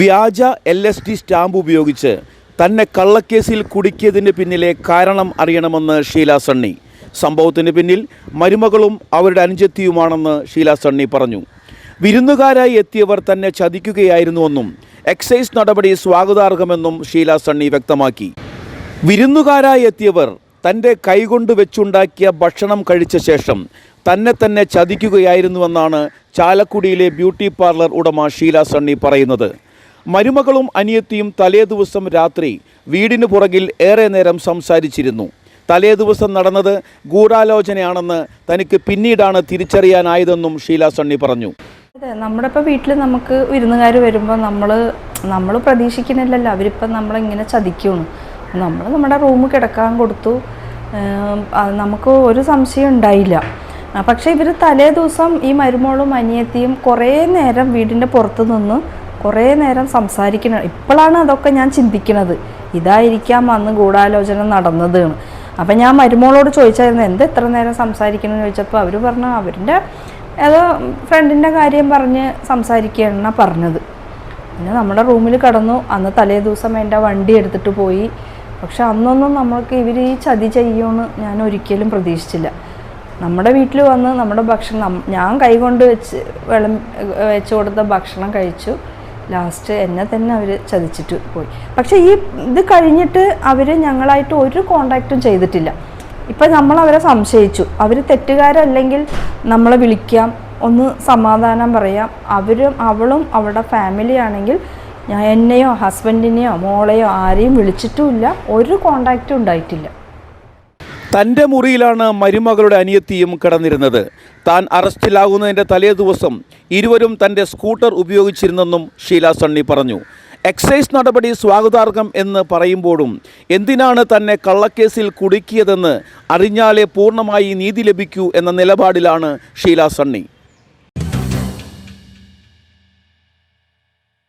വ്യാജ L S D stamp ഉപയോഗിച്ച് തന്നെ കള്ളക്കേസിൽ കുടുക്കിയതിന് പിന്നിലെ കാരണം അറിയണമെന്ന് ഷീല സണ്ണി. സംഭവത്തിന് പിന്നിൽ മരുമകളും അവരുടെ അനുജത്തിയുമാണെന്ന് ഷീല സണ്ണി പറഞ്ഞു. വിരുന്നുകാരായി എത്തിയവർ തന്നെ ചതിക്കുകയായിരുന്നുവെന്നും എക്സൈസ് നടപടി സ്വാഗതാർഹമെന്നും ഷീല സണ്ണി വ്യക്തമാക്കി. വിരുന്നുകാരായി എത്തിയവർ തന്റെ കൈകൊണ്ട് വെച്ചുണ്ടാക്കിയ ഭക്ഷണം കഴിച്ച ശേഷം തന്നെ തന്നെ ചതിക്കുകയായിരുന്നുവെന്നാണ് ചാലക്കുടിയിലെ ബ്യൂട്ടി പാർലർ ഉടമ ഷീല സണ്ണി പറയുന്നത്. മരുമകളും അനിയത്തിയും തലേദിവസം രാത്രി വീടിന് പുറകിൽ ഏറെ നേരം സംസാരിച്ചിരുന്നു. തലേദിവസം നടന്നത് ഗൂഢാലോചനയാണെന്ന് തനിക്ക് പിന്നീടാണ് തിരിച്ചറിയാനായതെന്നും ഷീല സണ്ണി പറഞ്ഞു. അതെ നമ്മുടെ ഇപ്പോൾ വീട്ടിൽ നമുക്ക് വിരുന്നുകാർ വരുമ്പോൾ നമ്മൾ നമ്മൾ പ്രതീക്ഷിക്കുന്നില്ലല്ലോ. അവരിപ്പം നമ്മളിങ്ങനെ ചതിക്കുന്നു. നമ്മൾ നമ്മുടെ റൂം കിടക്കാൻ കൊടുത്തു. നമുക്ക് ഒരു സംശയം ഉണ്ടായില്ല. പക്ഷേ ഇവർ തലേ ദിവസം ഈ മരുമോളും അനിയത്തിയും കുറേ നേരം വീടിന്റെ പുറത്ത് നിന്ന് കുറേ നേരം സംസാരിക്കണം ഇപ്പോഴാണ് അതൊക്കെ ഞാൻ ചിന്തിക്കുന്നത് ഇതായിരിക്കാം അന്ന് ഗൂഢാലോചന നടന്നത് എന്ന്. അപ്പം ഞാൻ മരുമോളോട് ചോദിച്ചായിരുന്നു എന്ത് എത്ര നേരം സംസാരിക്കണം? എന്ന് ചോദിച്ചപ്പോൾ അവർ പറഞ്ഞു അവരുടെ ഏതോ ഫ്രണ്ടിന്റെ കാര്യം പറഞ്ഞ് സംസാരിക്കുകയാണ് പറഞ്ഞത്. പിന്നെ നമ്മുടെ റൂമിൽ കടന്നു. അന്ന് തലേ ദിവസം എന്റെ വണ്ടി എടുത്തിട്ട് പോയി. പക്ഷെ അന്നൊന്നും നമ്മൾക്ക് ഇവർ ഈ ചതി ചെയ്യുമെന്ന് ഞാൻ ഒരിക്കലും പ്രതീക്ഷിച്ചില്ല. നമ്മുടെ വീട്ടിൽ വന്ന് നമ്മുടെ ഭക്ഷണം ഞാൻ കൈകൊണ്ട് വെച്ച് വെള്ളം വെച്ച് കൊടുത്ത ഭക്ഷണം കഴിച്ചു. ലാസ്റ്റ് എന്നെ തന്നെ അവർ ചതിച്ചിട്ട് പോയി. പക്ഷേ ഈ ഇത് കഴിഞ്ഞിട്ട് അവർ ഞങ്ങളായിട്ട് ഒരു കോണ്ടാക്റ്റും ചെയ്തിട്ടില്ല. ഇപ്പം നമ്മൾ അവരെ സംശയിച്ചു. അവർ തെറ്റുകാരല്ലെങ്കിൽ നമ്മളെ വിളിക്കാം ഒന്ന് സമാധാനം പറയാം. അവരും അവളും അവളുടെ ഫാമിലി ആണെങ്കിൽ ഞാൻ എന്നെയോ ഹസ്ബൻഡിനെയോ മോളെയോ ആരെയും വിളിച്ചിട്ടുമില്ല ഒരു കോണ്ടാക്റ്റും ഉണ്ടായിട്ടില്ല. തന്റെ മുറിയിലാണ് മരുമകളുടെ അനിയത്തിയും കിടന്നിരുന്നത്. താൻ അറസ്റ്റിലാകുന്നതിന്റെ തലേ ദിവസം ഇരുവരും തന്റെ സ്കൂട്ടർ ഉപയോഗിച്ചിരുന്നെന്നും ഷീല സണ്ണി പറഞ്ഞു. എക്സൈസ് നടപടി സ്വാഗതാർഹം എന്ന് പറയുമ്പോഴും എന്തിനാണ് തന്നെ കള്ളക്കേസിൽ കുടുക്കിയതെന്ന് അറിഞ്ഞാലേ പൂർണമായി നീതി ലഭിക്കൂ എന്ന നിലപാടിലാണ് ഷീല സണ്ണി.